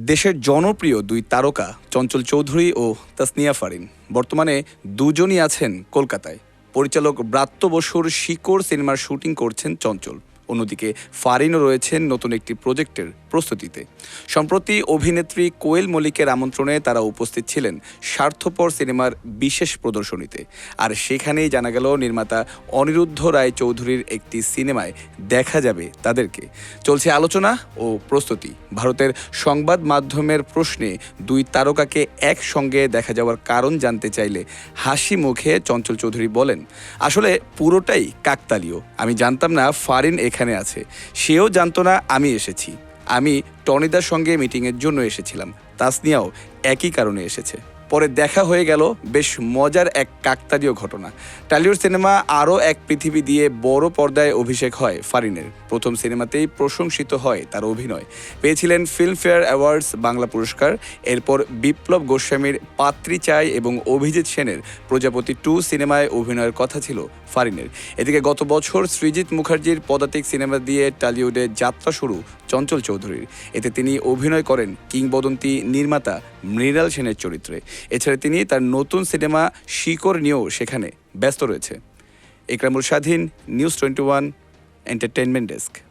দেশের জনপ্রিয় দুই তারকা চঞ্চল চৌধুরী ও তাসনিয়া ফারিন। বর্তমানে দুজনই আছেন কলকাতায়। পরিচালক ব্রাত্য বসুর শিকড় সিনেমার শুটিং করছেন চঞ্চল। অন্যদিকে ফারিনও রয়েছেন নতুন একটি প্রজেক্টের প্রস্তুতিতে। সম্প্রতি অভিনেত্রী কোয়েল মল্লিকের আমন্ত্রণে তারা উপস্থিত ছিলেন স্বার্থপর সিনেমার বিশেষ প্রদর্শনীতে। আর সেখানেই জানা গেল, নির্মাতা অনিরুদ্ধ রায় চৌধুরীর একটি সিনেমায় দেখা যাবে তাদেরকে। চলছে আলোচনা ও প্রস্তুতি। ভারতের সংবাদ মাধ্যমের প্রশ্নে দুই তারকাকে একসঙ্গে দেখা যাওয়ার কারণ জানতে চাইলে হাসি মুখে চঞ্চল চৌধুরী বলেন, আসলে পুরোটাই কাকতালীয়। আমি জানতাম না ফারিন এখানে আছে। সেও জানতো না আমি এসেছি। আমি টনিদার সঙ্গে মিটিংয়ের জন্য এসেছিলাম। তাসনিয়াও একই কারণে এসেছে। পরে দেখা হয়ে গেল বেশ মজার এক কাকতালীয় ঘটনা। টালিউড সিনেমা আরও এক পৃথিবী দিয়ে বড় পর্দায় অভিষেক হয় ফারিনের। প্রথম সিনেমাতেই প্রশংসিত হয় তার অভিনয়। পেয়েছিলেন ফিল্মফেয়ার অ্যাওয়ার্ডস বাংলা পুরস্কার। এরপর বিপ্লব গোস্বামীর পাত্রী চাই এবং অভিজিৎ সেনের প্রজাপতি টু সিনেমায় অভিনয়ের কথা ছিল ফারিনের। এদিকে গত বছর সৃজিৎ মুখার্জির পদাতিক সিনেমা দিয়ে টালিউডে যাত্রা শুরু চঞ্চল চৌধুরীর। এতে তিনি অভিনয় করেন কিংবদন্তি নির্মাতা মৃণাল সেনের চরিত্রে। এছাড়া তিনি তার নতুন সিনেমা শিকড় নিয়েও সেখানে ব্যস্ত রয়েছে। Ekramul Swadhin, news twenty one entertainment desk.